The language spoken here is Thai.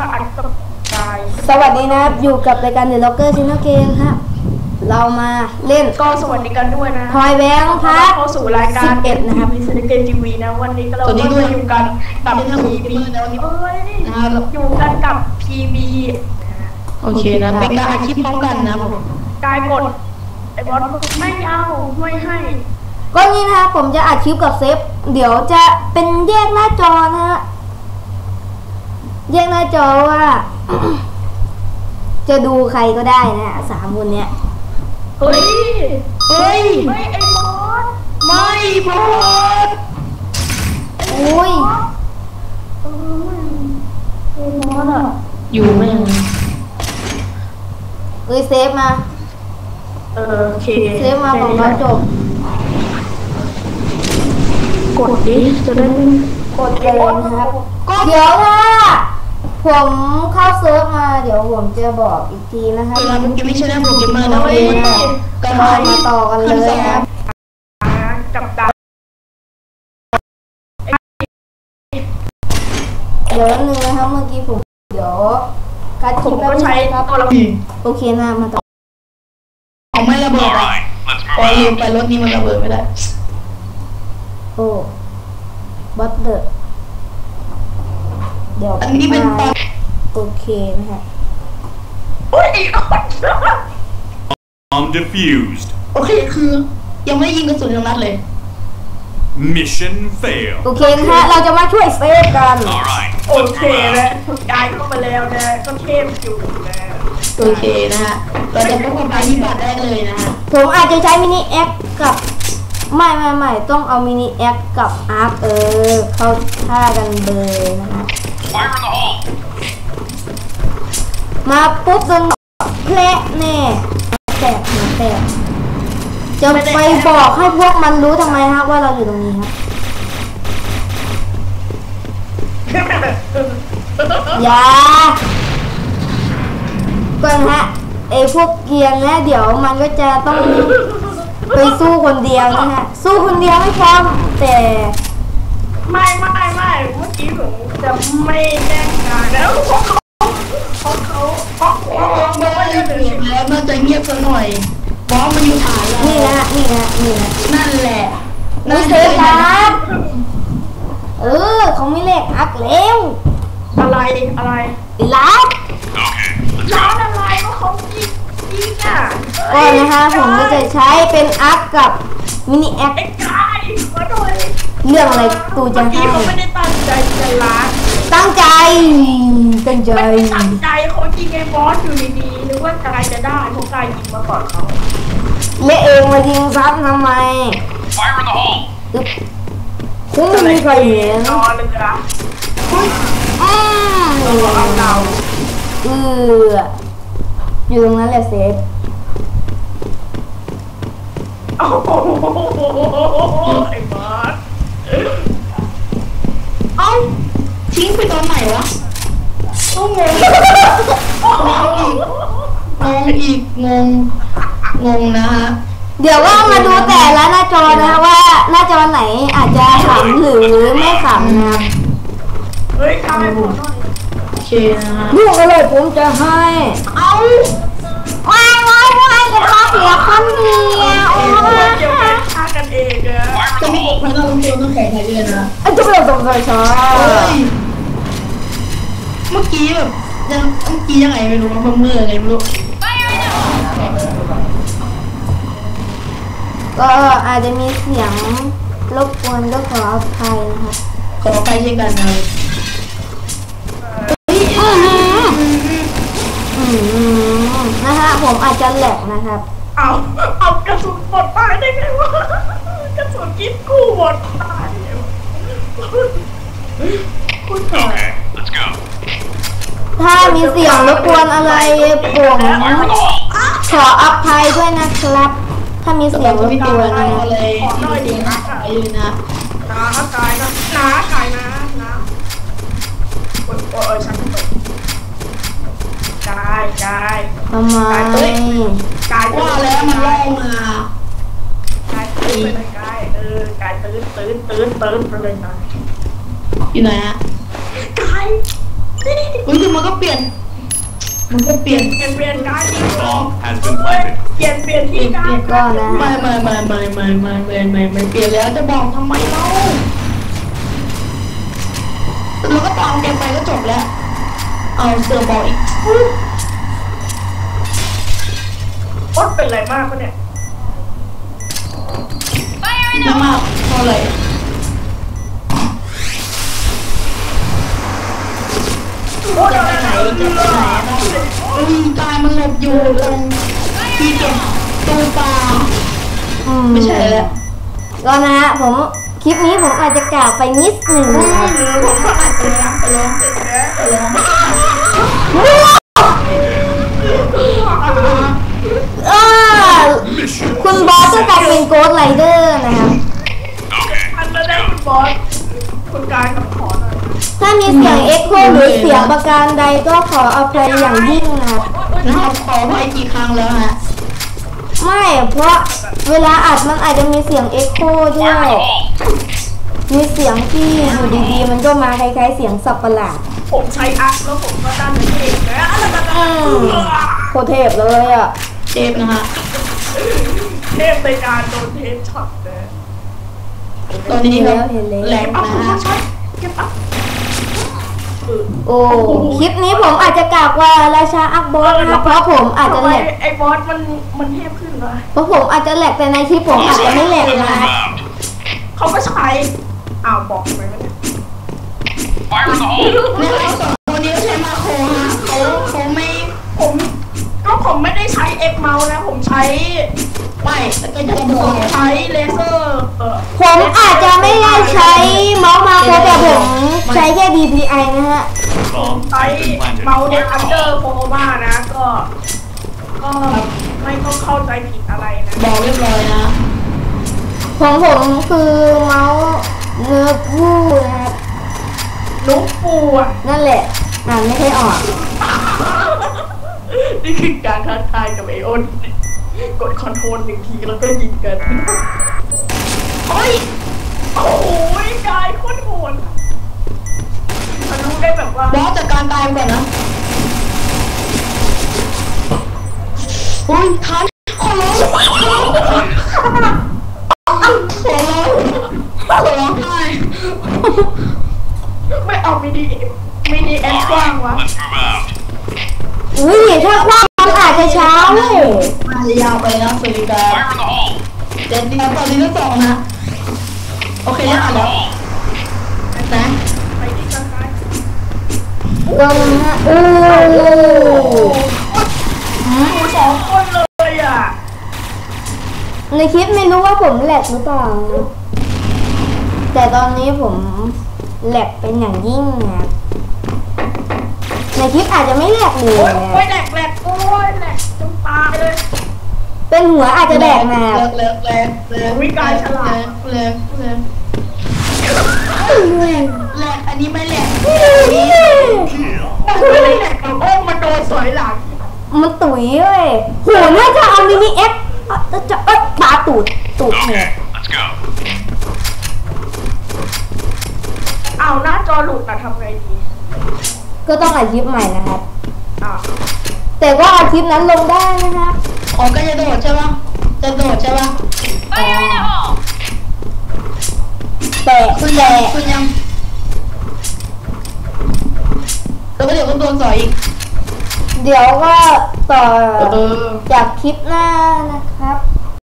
มาอัดกับกายสวัสดีนะครับอยู่กับรายการ The Locker Channel Game ครับ เรามาเล่นก็สวัสดีกันด้วยนะทอยแบงค์พาร์ทเข้าสู่รายการ11นะครับมีเซนเกตทีวีนะ วันนี้ก็เราสวัสดีก็ด้วย อยู่กันกับเป็นทางพีบีในวันนี้เอ้ยนะครับอยู่กันกับพีบีโอเคนะเป็นการอัดคลิปพร้อมกันนะครับผมกายกดไอ้บอสไม่เอาไม่ให้ก็นี่นะครับผมจะอัดคลิปกับเซฟ เดี๋ยวจะเป็นแยกหน้าจอนะฮะ แยกหน้าจอว่า จะดูใครก็ได้นะฮะสามคนเนี้ยเฮ้ยเฮ้ยเฮ้ยไอ้บอสไม่บอสอุ้ยเออไอ้บอสอะอยู่แม่งเอ้ยเซฟมา เออโอเคเซฟมาของเราจบ กดดิจะได้ไม่กดเลยนะครับ เดี๋ยวถ้า ผมเข้าเซิร์ฟมาเดี๋ยวผมจะบอกอีกทีนะครับเวลาเป็นเกมไม่ใช่นะผมเกมเมอร์นะโอเว้เคยนะก็มามาต่อกันเลยนะครับกับดาเดี๋ยวนึงนะครับเมื่อกี้ผมเดี๋ยวคัดคผลิปมแป๊บก็นึงใช้นะครับตัวละโอเคนะมาต่อเอาไม่ระเบิด All อะ right, let's พอ move ลืม out. ไปรถนี้มันระเบิดไม่ได้โอ้บัตเตอร์ เดี๋ยวอันนี้เป็นตอนโอเคนะฮะโอ้ย Bomb defused. โอเคคือ ยังไม่ได้ยิงกระสุนยังนัดเลย Mission failed. โอเคนะฮะ เราจะมาช่วยเซฟกัน All right, โอ let's เค move แล้ว out. กายเข้ามาแล้วนะ ก็เทพอยู่แล้วโอเคนะฮะเราจะพบกับภัยพิบัติได้เลยนะฮะผมอาจจะใช้มินิแอคกับ ไม่ไม่ไม่ต้องเอามินิแอคกับอาร์คเออ เข้าท่ากันเบยนะฮะ Fire in the hole. มาปุ๊บโดนแพละแน่แตกหัวแตกจะไปบอกให้พวกมันรู้ทำไมฮะว่าเราอยู่ตรงนี้ครับอย่าก่อนฮะไอพวกเกรียนนะเดี๋ยวมันก็จะต้องไปสู้คนเดียวนะฮะสู้คนเดียวไม่พอแต่ไม่ไม่ไม่ เมื่อกี้ผมจะไม่แจ้งการแล้วเพราะเขาเพราะเขาเพราะเขาไม่ได้เงียบเลยแล้วน่าจะเงียบสักหน่อยบอสมันอยู่ฐานเรานี่นะฮะนี่นะนี่นะนั่นแหละนี่เซฟครับเออเขาไม่เรียกอักแล้วอะไรอะไรไอ้ลับ Okay, let's ร้าน go. อะไรก็เขายิงยิงอะก็นะคะผมก็จะใช้เป็นอักกับมินิแอค เรื่องอะไรตูจะเมื่อให้กี้เขาไม่ได้ตั้งใจจะล้างตั้งใจ ตั้งใจ ไม่ได้ตั้งใจเขายิงไอ้บอสอยู่ดีๆนึกว่ากายจะได้เพราะกายยิงมาก่อนเขาเละเองมายิงซ้ำทำไม Fire in the hole. อึ๊บคงไม่มีใครเห็นนอนเลยนะอืมเอาเราเอออยู่ตรงนั้นแหละเซฟโอ้โหไอ้บอส เอ้าทิ้งไปตอนไหน วะโอ้โหงงอีกงงงงนะฮะเดี๋ยวว่ามาดูแต่ละหน้าจอนะคะว่าหน้าจอไหนอาจจะขำหรือไม่ขำนะครับเฮ้ยกายหมดหน่อยโอเคนะฮะลูกอะไรผมจะให้ เอ้าว้ายว้ายว้ายจะพาเสียคนเดียวโอ้โอ้ยยเดี๋ยวไปฆ่ากันเองอะ Fire in จะ the มีอก hole. พันธุ์ลงเกมต้องแข่งไทยเลยนะไอ้เจ้าเรื่องสงสัยช้า เฮ้ยเมื่อกี้แบบยังเมื่อกี้ยังไงไม่รู้ว่าเมื่อไงไม่รู้ก็อาจจะมีเสียงรบกวนก็ขออภัยนะครับขอไปเช่นกันนะอืมนะฮะผมอาจจะแหลกนะครับ เอาเอากระสุนหมดตายได้ไงวะกระสุนกินกูหมดตายคุณถอย Okay, let's go. ถ้ามีเสียงรบกวนอะไรผม Fire in the hole. ขออภัยด้วยนะครับ ถ้ามีเสียงรบกวนนะเอาเลยที่ดีนะขายเลยนะน้ากายนะน้ากายนะน้าโอ้ยโอ้ยฉันตกกายกายทำไมกายว่าแล้วมันล่อมากายตื่นไปเลยกายเออกายตื่นตื่นตื่นตื่นไปเลยนะอยู่ไหนฮะ กายเฮ้ยแต่มันก็เปลี่ยน มันก็เปลี่ยน เปลี่ยนเปลี่ยนการยิง Bomb has been planted. เปลี่ยนเปลี่ยนที่การก็นะไม่ไม่ไม่ไม่ไม่ไม่ไม่ไม่ไม่เปลี่ยนแล้วจะบอกทำไมเล่าเราก็ตามแกไปก็จบแล้ว เอาเสือบอกอีกโอ๊ตเป็นไรมากปะเนี่ยเยอะมากเท่า อืมกายมันหลบอยู่ตรงที่เก็บตู้ปลาอืมไม่ใช่แล้วก็นะฮะผมคลิปนี้ผมอาจจะกล่าวไปนิดหนึ่งนะครับผมก็อัดไปแล้วไปแล้วไปแล้วเออคุณบอสจะกลายเป็นโกดไรเดอร์นะครับอันมาได้คุณบอสคุณการกับขอหน่อยถ้ามีเสียงเอ็กโคหรือเสียง ประการใดก็ขออภัยอย่างยิ่งนะครับนะครับขอไปกี่ครั้งแล้วฮะไม่เพราะเวลาอัดมันอาจจะมีเสียงเอ็กโคด้ว Fire in ย the hole! มีเสียงที่อยู่ดีๆ มันก็มาคล้ายๆเสียงสับประหลาดผมใช้อัพแล้วผมก็ด้านนี้เองนะอะไรแบบอืมโคตรเทพเลยอะเจฟนะฮะเทพในการโดนเทปช็อตเลยตอนนี้ครับเห็นแล้วแหลกเอานะผมฮะใช้เก็บอัพ โอ้คลิปนี้ผมอาจจะกล่าวว่าราชาอักบอสนะครับเพราะผมอาจจะทำแหไมลกไอ้บอสมันมันเทพขึ้นเลยเพราะผมอาจจะแหลกแต่ในคลิปผมอาจจะไม่แหลกนะ Inbound. เขาก็ใช้อ้าวบอกทำไมวะเนี่ย Fire in the hole! เนี่ยเขาสองคนนี้ใช้มาโครฮะเขาเขาไม่ผมก็ผมไม่ได้ใช้เอ็กเมาส์นะผมใช้ แต่ผมใช้แค่ DPI นะฮะ Bomb ใช้ has been planted. เมาส์เด Fire น in อัน the เดอร์ hole! โฟมานะ ก็ ก็ไม่ต้องเข้าใจผิดอะไรนะบอกเรียบร้อยนะของผมคือเมาส์เนื้อผู้นะครับนุ๊กปูอะนั่นแหละอ่านไม่ค่อยออก นี่คือการท้าทายกับไอโอนกดคอนโทรลหนึ่งทีแล้วก็ยิงกันเฮ้ย มันรู้ได้แบบว่าบอสจัดการตายก่อนนะอุ้ยทันขอร้องขอร้องขอร้องขอร้องไห้ไม่เอามินิมินิแอดกว้าง Alright, วะ let's move out. อุ้ยถ้าคว้างมันอาจจะช้าเว้ยน่าจะยาวไปนะสวัสดีครั Fire บ in the hole! เจ็ดดีครับตอนนี้ก็สองนะ โอเค Fire ได้ in อ่าน the แล้ว hole! นะ ไปที่กลงกายก็นะโอ้โอ้โหสองคนเลยอะ ในคลิปไม่รู้ว่าผมแหลกหรือเปล่า แต่ตอนนี้ผมแหลกเป็นอย่างยิ่งนะในคลิปอาจจะไม่แหลกเลยโอ้ยนะแหลกแหลกโอ้ยแหลกจนตายเลย เป็นหัวอาจจะแหลกนะครับเลิกเลิกเลิกวิกายฉลาดเลิกเลิก แหลกอันนี้ไม่แหลกไม่ได้แหลกกับโอ้มันโดนสอยหลังมันตุ๋ยเว้ยโหน่าจะเอามินิเอ็กซ์จะเอ้ยปาตูดตูดเนี่ย Okay, let's go. อ้าวหน้าจอหลุดอะทำไงดี ก็ต้องอัดคลิปใหม่นะครับอ้าวแต่ว่าเอาคลิปนั้นลงได้นะครับอ๋อก็จะโดดใช่ปะจะโดดใช่ปะ แต่คุณแต่ยังคุณยังแล้วก็เดี๋ยวก็โดนสอยอีก เดี๋ยวก็ต่อเออ จากคลิปหน้านะครับ